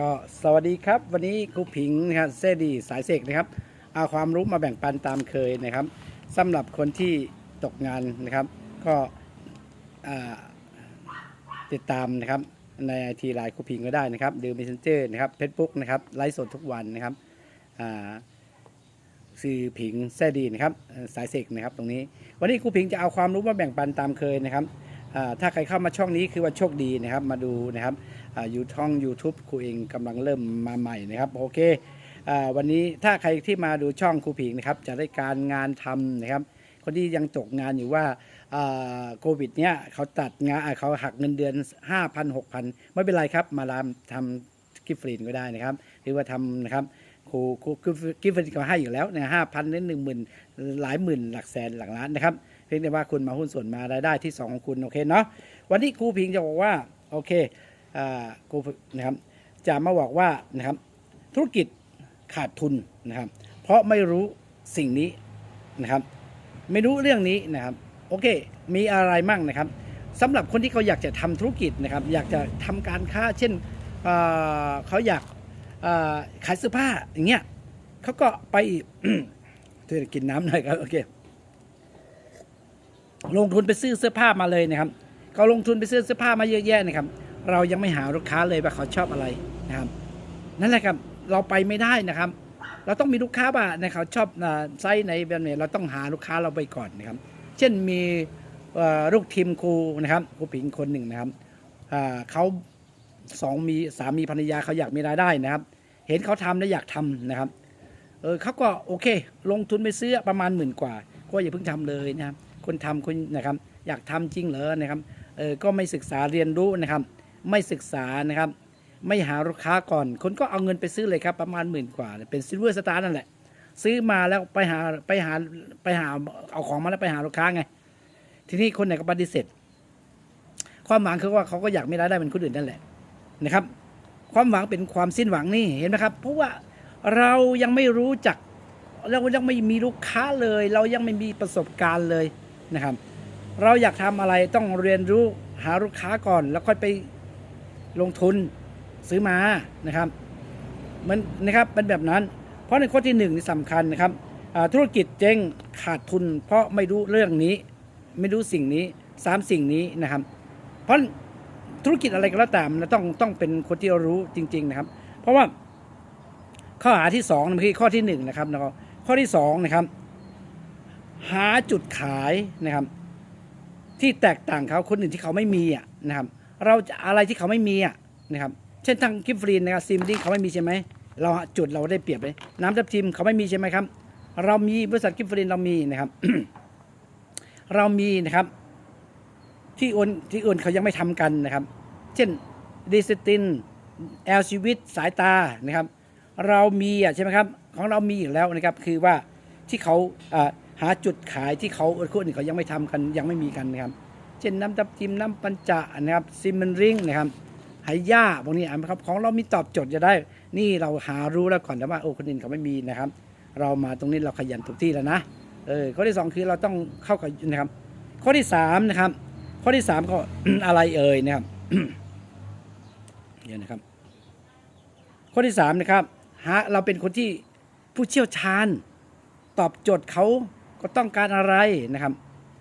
ก็สวัสดีครับ วันนี้ครูผิงนะครับเซดีสายเสกนะครับเอาความรู้มาแบ่งปันตามเคยนะครับสำหรับคนที่ตกงานนะครับ ก็ติดตามนะครับในไอทีไลน์ครูผิงก็ได้นะครับดูมิสเซนเจอร์นะครับเฟซบุ๊กนะครับไลฟ์สดทุกวันนะครับสื่อผิงแซดีนะครับสายเสกนะครับตรงนี้ วันนี้ครูผิงจะเอาความรู้มาแบ่งปันตามเคยนะครับ ถ้าใครเข้ามาช่องนี้คือว่าโชคดีนะครับ มาดูนะครับอยู่ช่อง YouTube ครูเองกำลังเริ่มมาใหม่นะครับโอเควันนี้ถ้าใครที่มาดูช่องครูผิงนะครับ จะได้การงานทำนะครับ คนที่ยังตกงานอยู่ว่าโควิดเนี้ยเขาตัดงานเขาหักเงินเดือน 5,000 6,000 ไม่เป็นไรครับ มาลามทำกิฟต์ฟรีนก็ได้นะครับ หรือว่าทำนะครับครูครูกิฟต์ฟรีนก็ให้อยู่แล้วนะห้าพันถึงหนึ่งหมื่นหลายหมื่นหลักแสนหลักล้านนะครับ เพียงแต่ว่าคุณมาหุ้นส่วนมารายได้ที่สองของคุณโอเคเนาะวันนี้ครูพิงจะบอกว่าโอเคอ่ากูนะครับจะมาบอกว่านะครับธุรกิจขาดทุนนะครับ เพราะไม่รู้สิ่งนี้นะครับ ไม่รู้เรื่องนี้นะครับโอเค มีอะไรมั่งนะครับสำหรับคนที่เขาอยากจะทำธุรกิจนะครับ อยากจะทำการค้า เช่นเเขาอยากขายเสื้อผ้าอย่างเงี้ยเขาก็ไปช่วยกินน้ำหน่อยครับโอเค ลงทุนไปซื้อเสื้อผ้ามาเลยนะครับเขาลงทุนไปซื้อเสื้อผ้ามาเยอะแยะนะครับ เรายังไม่หาลูกค้าเลยว่าเขาชอบอะไรนะครับ นั่นแหละครับเราไปไม่ได้นะครับ เราต้องมีลูกค้าบ้านะเขาชอบไซส์ไหนแบบไหนเราต้องหาลูกค้าเราไปก่อนนะครับ เช่นมีลูกทีมครูนะครับครูผิงคนหนึ่งนะครับเขาสองมีสามีภรรยาเขาอยากมีรายได้นะครับ เห็นเขาทำแล้วอยากทำนะครับเออเขาก็โอเค ลงทุนไปซื้อประมาณหมื่นกว่า ก็อย่าเพิ่งทำเลยนะครับ คนทำคนนะครับ อยากทำจริงเหรอนะครับเออก็ไม่ศึกษาเรียนรู้นะครับ ไม่ศึกษานะครับ ไม่หาลูกค้าก่อน คนก็เอาเงินไปซื้อเลยครับประมาณหมื่นกว่า เป็นซิลเวอร์สตาร์นั่นแหละ ซื้อมาแล้วไปหาไปหาไปหาเอาของมาแล้วไปหาลูกค้าไง ทีนี้คนไหนก็ปฏิเสธความหวังคือว่าเขาก็อยากไม่ได้ได้เป็นคนอื่นนั่นแหละนะครับ ความหวังเป็นความสิ้นหวังนี่เห็นไหมครับเพราะว่าเรายังไม่รู้จักเรายังไม่มีลูกค้าเลย เรายังไม่มีประสบการณ์เลย นะครับ เราอยากทำอะไรต้องเรียนรู้หาลูกค้าก่อน แล้วค่อยไปลงทุนซื้อมานะครับมันนะครับเป็นแบบนั้น เพราะในข้อที่หนึ่งนี่สำคัญนะครับธุรกิจเจ๊งขาดทุน เพราะไม่รู้เรื่องนี้ ไม่รู้สิ่งนี้สามสิ่งนี้นะครับ เพราะธุรกิจอะไรก็แล้วแต่มันต้องต้องเป็นคนที่รู้จริง ๆนะครับ เพราะว่าข้อหาที่สองนะเมื่อกี้ข้อที่หนึ่งนะครับแล้วก็ข้อที่สองนะครับ หาจุดขายนะครับ ที่แตกต่างเขาคนอื่นที่เขาไม่มีอะนะครับ เราจะอะไรที่เขาไม่มีอะนะครับ เช่นทางกิฟฟรีนนะครับซิมดิ้งเขาไม่มีใช่ไหมเราจุดเราได้เปรียบเลยน้ำทับทิมเขาไม่มีใช่ไหมครับ เรามีบริษัทกิฟฟรีนเรามีนะครับ เรามีนะครับ ที่อื่นที่อื่นเขายังไม่ทำกันนะครับ เช่นดิสตินแอลชีวิตสายตานะครับ เรามีอะใช่ไหมครับ ของเรามีอยู่แล้วนะครับ คือว่าที่เขาอ่า หาจุดขายที่เขาคนอื่นเขายังไม่ทำกันยังไม่มีกันนะครับ เช่นน้ำตับทิมน้ำปัญจะนะครับซิมเมนริงนะครับไหย่าพวกนี้นะครับของเรามีตอบโจทย์จะได้ นี่เราหารู้แล้วก่อนนะว่าโอ้คนอื่นเขาไม่มีนะครับ เรามาตรงนี้เราขยันถูกที่แล้วนะเออข้อที่สองคือเราต้องเข้ากับนะครับ ข้อที่สามนะครับ ข้อที่สามก็อะไรเอ่ยนะครับเดี๋ยวนะครับ ข้อที่สามนะครับหาเราเป็นคนที่ผู้เชี่ยวชาญ ตอบโจทย์เขา ก็ต้องการอะไรนะครับ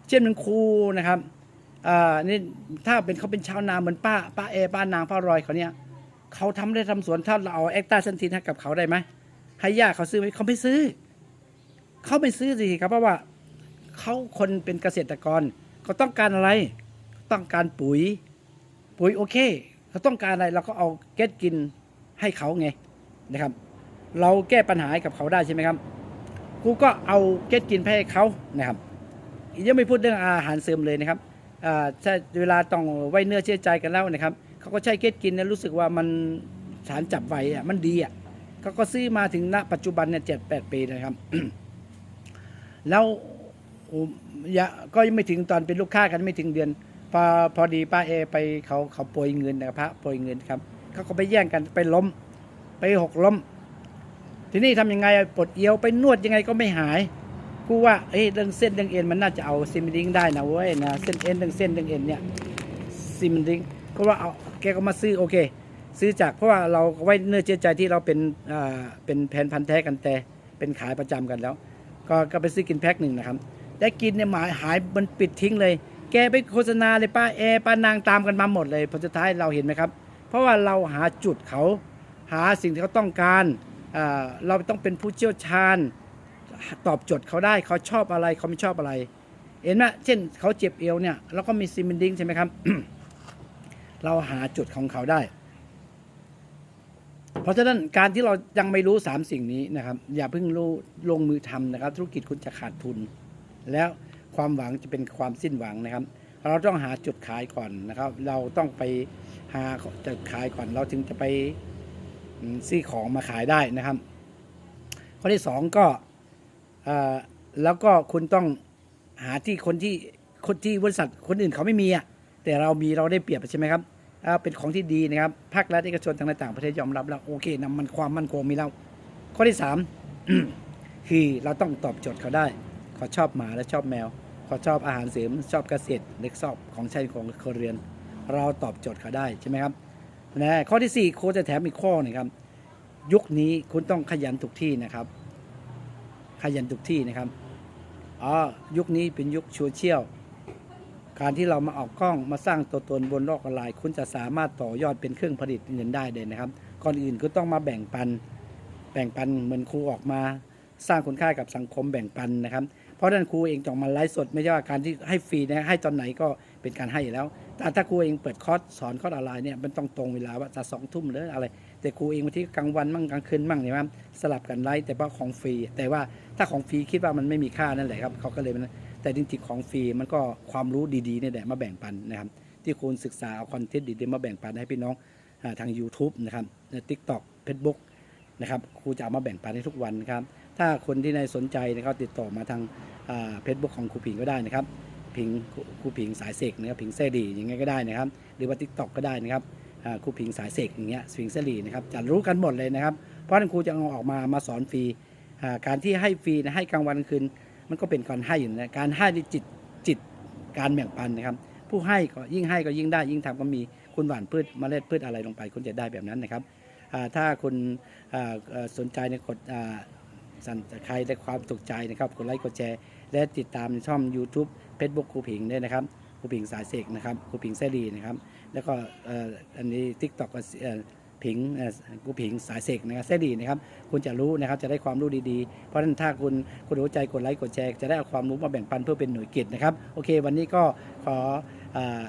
เช่นเป็นครูนะครับอ่านี่ถ้าเป็นเขาเป็นชาวนาเหมือนป้าป้าเอป้านางป้ารอยเขาเนี่ยเขาทำได้ทำสวนถ้าเราเอาแอคตาเซนตินให้กับเขาได้ไหมให้ย่าเขาซื้อไหมเขาไม่ซื้อ เขาไม่ซื้อสิครับเพราะว่าเขาคนเป็นเกษตรกรเขาต้องการอะไร ต้องการปุ๋ย ปุ๋ยโอเคเขาต้องการอะไรเราก็เอาเก็ตกินให้เขาไงนะครับ เราแก้ปัญหาให้กับเขาได้ใช่ไหมครับ กูก็เอาเก็ตกินไปให้เขานะครับยังไม่พูดเรื่องอาหารเสริมเลยนะครับอ่าถ้าเวลาต้องไว้เนื้อเชื่อใจกันแล้วนะครับเขาก็ใช้เก็ตกินนะรู้สึกว่ามันสารจับไวอะมันดีอะเขาก็ซื้อมาถึงณปัจจุบันเนี่ยเจ็ดแปดปีนะครับแล้วอ้ยะก็ยังไม่ถึงตอนเป็นลูกค้ากันไม่ถึงเดือน พอพอดีป้าเอไปเขาเขาโปรยเงินนะครับพระโปรยเงินครับเขาก็ไปแย่งกันไปล้ม ไปหกล้ม ทีนี้ทำยังไงปวดเอียวไปนวดยังไงก็ไม่หายกูว่าเอ้ยเรื่องเส้นเรื่องเอ็นมันน่าจะเอาซิมดิงได้นะเว้ยนะเส้นเอ็นเรื่องเส้นเรื่องเอ็นเนี่ยซิมดิงก็ว่าเอาแกก็มาซื้อโอเค ซื้อจากเพราะว่าเราไว้เนื้อเชื่อใจที่เราเป็นอ่าเป็นแผนพันธุ์แท้กันแต่เป็นขายประจำกันแล้ว ก็ก็ไปซื้อกินแพ็คหนึ่งนะครับได้กินเนี่ยหมายหายมันปิดทิ้งเลย แกไปโฆษณาเลยป้าแอร์ป้านางตามกันมาหมดเลยผลสุดท้ายเราเห็นไหมครับ เพราะว่าเราหาจุดเขาหาสิ่งที่เขาต้องการ เราต้องเป็นผู้เชี่ยวชาญตอบโจทย์เขาได้เขาชอบอะไรเขาไม่ชอบอะไร เห็นไหมเช่นเขาเจ็บเอวเนี่ยเราก็มีซิมเบนดิ้งใช่ไหมครับ เราหาจุดของเขาได้ เพราะฉะนั้นการที่เรายังไม่รู้สามสิ่งนี้นะครับ อย่าเพิ่งรู้ลงมือทำนะครับ ธุรกิจคุณจะขาดทุน แล้วความหวังจะเป็นความสิ้นหวังนะครับ เราต้องหาจุดขายก่อนนะครับ เราต้องไปหาจุดขายก่อนเราถึงจะไป ซื้อของมาขายได้นะครับ ข้อที่สองก็แล้วก็คุณต้องหาที่คนที่คนที่บริษัทคนอื่นเขาไม่มีอะแต่เรามีเราได้เปรียบใช่ไหมครับเป็นของที่ดีนะครับภาครัฐเอกชนทางต่างประเทศยอมรับแล้วโอเคนำมันความมั่นคงมีแล้วข้อที่สามคือเราต้องตอบโจทย์เขาได้ เขาชอบหมาและชอบแมว เขาชอบอาหารเสริมชอบเกษตรเล็กชอบของใช้ของครัวเรือน เราตอบโจทย์เขาได้ใช่ไหมครับ นะข้อที่สี่โค้ชจะแถมอีกข้อหนึงครับ ยุคนี้คุณต้องขยันทุกที่นะครับ ขยันทุกที่นะครับอ๋อยุคนี้เป็นยุคโซเชียลการที่เรามาออกกล้องมาสร้างตัวตนบนโลกออนไลน์คุณจะสามารถต่อยอดเป็นเครื่องผลิตเงินได้เลยนะครับก่อนอื่นคุณต้องมาแบ่งปัน แบ่งปันเหมือนครูออกมา สร้างคุณค่ากับสังคมแบ่งปันนะครับ เพราะนั้นครูเองต้องมาไลฟ์สดไม่ใช่ว่าการที่ให้ฟรีนะให้ตอนไหนก็ เป็นการให้อยู่แล้วแต่ถ้าครูเองเปิดคอร์สสอนคอร์สออนไลน์เนี่ยมันต้องตรงเวลาว่าจะสองทุ่มหรืออะไร แต่ครูเองบางทีกลางวันมั่งกลางคืนมั่งเนี่ยว่าสลับกันไลฟ์แต่ว่าของฟรี แต่ว่าถ้าของฟรีคิดว่ามันไม่มีค่านั่นแหละครับเขาก็เลยมันแต่จริงๆของฟรีมันก็ความรู้ดีๆเนี่ยแหละมาแบ่งปันนะครับที่คุณศึกษาเอาคอนเทนต์ดีๆมาแบ่งปันให้พี่น้องอทาง YouTube นะครับใน TikTok Facebook นะครับครูจะามาแบ่งปันให้ทุกวันนะครับถ้าคนที่ในสนใจนะครับติดต่อมาทางเพจบุ๊กของครูผิงก็ได้นะครับ ผิงครูผิงสายเสกนะครับผิงเสดีอย่างเงี้ยก็ได้นะครับ หรือว่า t ิ k t o k ก็ได้นะครับครูผิงสายเสกอย่างเงี้ยผิงเสรีนะครับจะรู้กันหมดเลยนะครับเพราะนั้นครูจะเอาออกมามาสอนฟรีการที่ให้ฟรีนะให้กลางวันคืนมันก็เป็นการให้อยู่นะการให้ด้วยจิตจิตการแบ่งปันนะครับ ผู้ให้ก็ยิ่งให้ก็ยิ่งได้ ยิ่งทำก็มีคุณหว่านพืชเมล็ดพืชอะไรลงไปคุณจะได้แบบนั้นนะครับถ้าคุณสนใจในกดสั่นใครได้ความถูกใจนะครับกดไลค์กดแชร์ และติดตามในช่อง YouTube Facebook ครูผิงด้วยนะครับครูผิงสายเสกนะครับครูผิงเสรีนะครับ แล้วก็อันนี้ TikTok ก็เอ่อผิงเอ่อครูผิงสายเสกนะครับเสรีนะครับ คุณจะรู้นะครับจะได้ความรู้ดีๆ เพราะฉะนั้นถ้าคุณคุณหัวใจกดไลค์กดแชร์จะได้เอาความรู้มาแบ่งปันเพื่อเป็นหน่วยกิจนะครับโอเค วันนี้ก็ขอ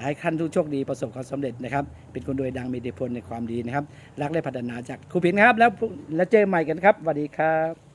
ให้ท่านทุกโชคดีประสบความสำเร็จนะครับ เป็นคนโดยดังมีอิทธิพลในความดีนะครับ รักและพัฒนาจากครูผิงนะครับ แล้วแล้วเจอใหม่กันครับสวัสดีครับ